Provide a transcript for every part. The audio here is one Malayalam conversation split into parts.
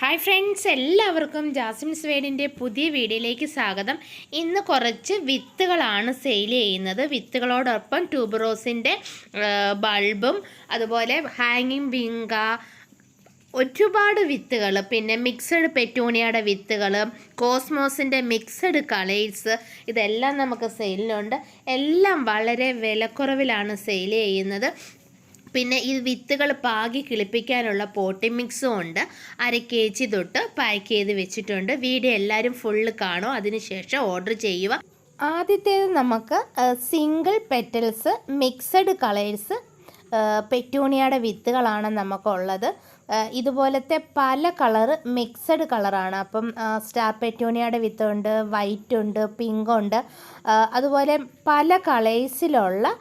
ഹായ് ഫ്രണ്ട്സ് എല്ലാവർക്കും ജാസ്മിൻസ് സ്വേഡിന്റെ പുതിയ വീഡിയോയിലേക്ക് സ്വാഗതം. ഇന്ന് കുറച്ച് വിത്തുകളാണ് സെയിൽ ചെയ്യുന്നത്. വിത്തുകളോടൊപ്പം ട്യൂബറോസിന്റെ ബൾബും അതുപോലെ ഹാങ്ങിങ് വിങ്ക ഒരുപാട് വിത്തുകൾ പിന്നെ മിക്സഡ് പെറ്റൂണിയയുടെ വിത്തുകൾ കോസ്മോസിന്റെ മിക്സഡ് കളേഴ്സ് ഇതെല്ലാം നമുക്ക് സെയിലിലുണ്ട് എല്ലാം വളരെ വിലക്കുറവിലാണ് സെയിൽ ചെയ്യുന്നത്. പിന്നെ ഈ വിത്തുകൾ പാകി കിളിപ്പിക്കാനുള്ള പോട്ടി മിക്സും ഉണ്ട്. അര കെ ജി തൊട്ട് പാക്ക് ചെയ്ത് വെച്ചിട്ടുണ്ട്. വീഡിയോ എല്ലാവരും ഫുള്ള് കാണും. അതിനുശേഷം ഓർഡർ ചെയ്യുക. ആദ്യത്തേത് നമുക്ക് സിംഗിൾ പെറ്റൽസ് മിക്സഡ് കളേഴ്സ് പെറ്റൂണിയയുടെ വിത്തുകളാണ് നമുക്കുള്ളത്. ഇതുപോലത്തെ പല കളറ് മിക്സഡ് കളറാണ് അപ്പം സ്റ്റാർ പെറ്റൂണിയയുടെ വിത്തുണ്ട് വൈറ്റ് ഉണ്ട് പിങ്ക് ഉണ്ട്. അതുപോലെ പല കളേഴ്സിലുള്ള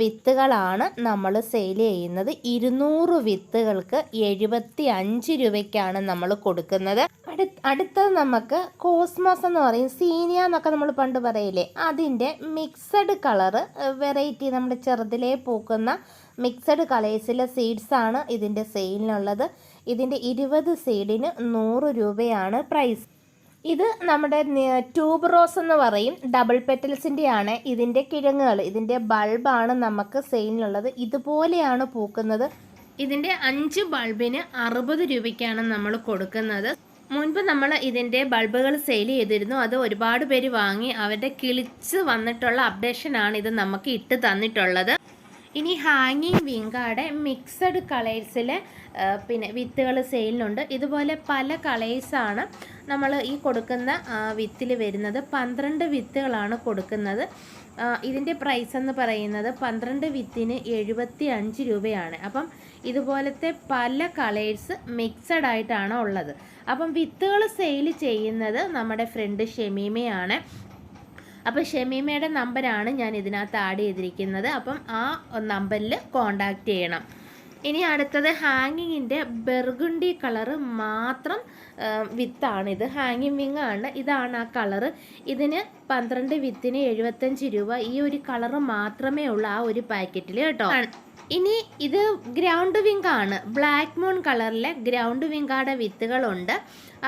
വിത്തുകളാണ് നമ്മൾ സെയിൽ ചെയ്യുന്നത്. ഇരുന്നൂറ് വിത്തുകൾക്ക് എഴുപത്തി അഞ്ച് രൂപയ്ക്കാണ് നമ്മൾ കൊടുക്കുന്നത്. അടു അടുത്തത് നമുക്ക് കോസ്മോസ് എന്ന് പറയും. സീനിയ എന്നൊക്കെ നമ്മൾ പണ്ട് പറയില്ലേ? അതിന്റെ മിക്സഡ് കളറ് വെറൈറ്റി നമ്മുടെ ചെറുതിലേ പൂക്കുന്ന മിക്സഡ് കളേഴ്സിലെ സീഡ്സ് ആണ് ഇതിന്റെ സെയിലിനുള്ളത് ഇതിന്റെ ഇരുപത് സീഡിന് നൂറ് രൂപയാണ് പ്രൈസ് ഇത് നമ്മുടെ ട്യൂബ് റോസ് എന്ന് പറയും. ഡബിൾ പെറ്റൽസിന്റെ ആണ് ഇതിന്റെ കിഴങ്ങുകൾ. ഇതിന്റെ ബൾബാണ് നമുക്ക് സെയിലിനുള്ളത്. ഇതുപോലെയാണ് പൂക്കുന്നത്. ഇതിന്റെ അഞ്ച് ബൾബിന് അറുപത് രൂപയ്ക്കാണ് നമ്മൾ കൊടുക്കുന്നത്. മുൻപ് നമ്മൾ ഇതിന്റെ ബൾബുകൾ സെയിൽ ചെയ്തിരുന്നു. അത് ഒരുപാട് പേര് വാങ്ങി അവരുടെ കിളിച്ച് വന്നിട്ടുള്ള അപ്ഡേഷനാണ് ഇത് നമുക്ക് ഇട്ട് തന്നിട്ടുള്ളത്. ഇനി ഹാങ്ങിങ് വിങ്കാടെ മിക്സഡ് കളേഴ്സിൽ പിന്നെ വിത്തുകൾ സെയിലിനുണ്ട് ഇതുപോലെ പല കളേഴ്സാണ് നമ്മൾ ഈ കൊടുക്കുന്ന വിത്തിൽ വരുന്നത്. പന്ത്രണ്ട് വിത്തുകളാണ് കൊടുക്കുന്നത്. ഇതിന്റെ പ്രൈസ് എന്ന് പറയുന്നത് പന്ത്രണ്ട് വിത്തിന് എഴുപത്തി അഞ്ച് രൂപയാണ്. അപ്പം ഇതുപോലത്തെ പല കളേഴ്സ് മിക്സഡ് ആയിട്ടാണ് ഉള്ളത്. അപ്പം വിത്തുകൾ സെയിൽ ചെയ്യുന്നത് നമ്മുടെ ഫ്രണ്ട് ഷെമീമയാണ്. അപ്പോൾ ഷെമീമയുടെ നമ്പറാണ് ഞാൻ ഇതിനകത്ത് ആഡ് ചെയ്തിരിക്കുന്നത്. അപ്പം ആ നമ്പറിൽ കോണ്ടാക്ട് ചെയ്യണം. ഇനി അടുത്തത് ഹാങ്ങിങ്ങിന്റെ ബെർഗുണ്ടി കളറ് മാത്രം വിത്താണ്. വിത്താണിത് ഹാങ്ങിങ് വിങ് ആണ്. ഇതാണ് ആ കളറ് ഇതിന് പന്ത്രണ്ട് വിത്തിന് എഴുപത്തഞ്ച് രൂപ. ഈ ഒരു കളറ് മാത്രമേ ഉള്ളൂ ആ ഒരു പാക്കറ്റിൽ കേട്ടോ. ഇനി ഇത് ഗ്രൗണ്ട് വിങ്ക് ആണ്. ബ്ലാക്ക് മൂൺ കളറിലെ ഗ്രൗണ്ട് വിങ്കാടെ വിത്തുകളുണ്ട്.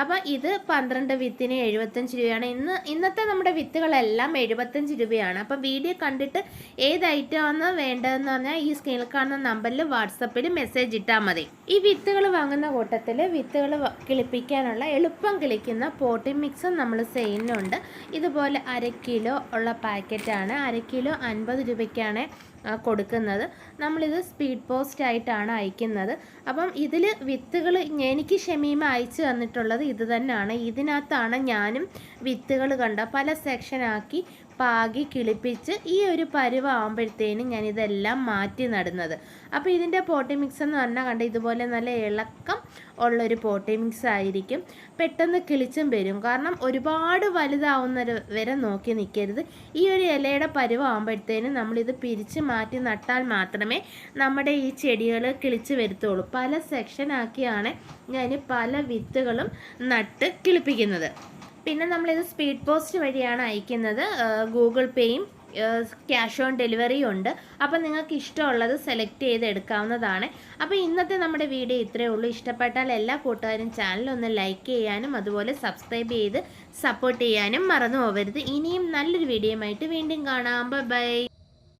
അപ്പോൾ ഇത് പന്ത്രണ്ട് വിത്തിന് എഴുപത്തഞ്ച് രൂപയാണ്. ഇന്ന് ഇന്നത്തെ നമ്മുടെ വിത്തുകളെല്ലാം എഴുപത്തഞ്ച് രൂപയാണ്. അപ്പോൾ വീഡിയോ കണ്ടിട്ട് ഏത് ഐറ്റമാണ് വേണ്ടതെന്ന് പറഞ്ഞാൽ ഈ സ്ക്രീനിൽ കാണുന്ന നമ്പറിൽ വാട്സപ്പിൽ മെസ്സേജ് ഇട്ടാൽ മതി. ഈ വിത്തുകൾ വാങ്ങുന്ന കൂട്ടത്തിൽ വിത്തുകൾ കിളിപ്പിക്കാനുള്ള എളുപ്പം കിളിക്കുന്ന പോട്ടിംഗ് മിക്സും നമ്മൾ സെയിലിനുണ്ട് ഇതുപോലെ അര കിലോ ഉള്ള പാക്കറ്റാണ് അര കിലോ അൻപത് രൂപയ്ക്കാണ് കൊടുക്കുന്നത്. നമ്മളിത് സ്പീഡ് പോസ്റ്റ് ആയിട്ടാണ് അയക്കുന്നത്. അപ്പം ഇതിൽ വിത്തുകൾ എനിക്ക് ഷമീമ അയച്ചു തന്നിട്ടുള്ളത് ഇത് തന്നെയാണ്. ഇതിനകത്താണ് ഞാനും വിത്തുകൾ കണ്ട പല സെക്ഷനാക്കി പാകി കിളിപ്പിച്ച് ഈ ഒരു ഞാൻ ഇതെല്ലാം മാറ്റി നടുന്നത്. അപ്പോൾ ഇതിന്റെ പോട്ടി മിക്സ് എന്ന് പറഞ്ഞാൽ കണ്ട ഇതുപോലെ നല്ല ഇളക്കം ഉള്ളൊരു പോട്ടി മിക്സ് ആയിരിക്കും. പെട്ടെന്ന് കിളിച്ചും വരും. കാരണം ഒരുപാട് വലുതാവുന്ന വരെ നോക്കി നിൽക്കരുത് ഈ ഒരു ഇലയുടെ പരുവാകുമ്പോഴത്തേനും നമ്മളിത് പിരിച്ച് മാറ്റി നട്ടാൽ മാത്രമേ നമ്മുടെ ഈ ചെടികൾ കിളിച്ച് വരുത്തുള്ളൂ. പല സെക്ഷനാക്കിയാണ് ഞാൻ പല വിത്തുകളും നട്ട് കിളിപ്പിക്കുന്നത്. പിന്നെ നമ്മളിത് സ്പീഡ് പോസ്റ്റ് വഴിയാണ് അയക്കുന്നത്. ഗൂഗിൾ പേയും ക്യാഷ് ഓൺ ഡെലിവറിയും ഉണ്ട്. അപ്പോൾ നിങ്ങൾക്ക് ഇഷ്ടമുള്ളത് സെലക്ട് ചെയ്ത് എടുക്കാവുന്നതാണ്. അപ്പോൾ ഇന്നത്തെ നമ്മുടെ വീഡിയോ ഇത്രയേ ഉള്ളൂ. ഇഷ്ടപ്പെട്ടാൽ എല്ലാ കൂട്ടുകാരും ചാനൽ ഒന്ന് ലൈക്ക് ചെയ്യാനും അതുപോലെ സബ്സ്ക്രൈബ് ചെയ്ത് സപ്പോർട്ട് ചെയ്യാനും മറന്നു പോകരുത് ഇനിയും നല്ലൊരു വീഡിയോയുമായിട്ട് വീണ്ടും കാണാം. ബൈ.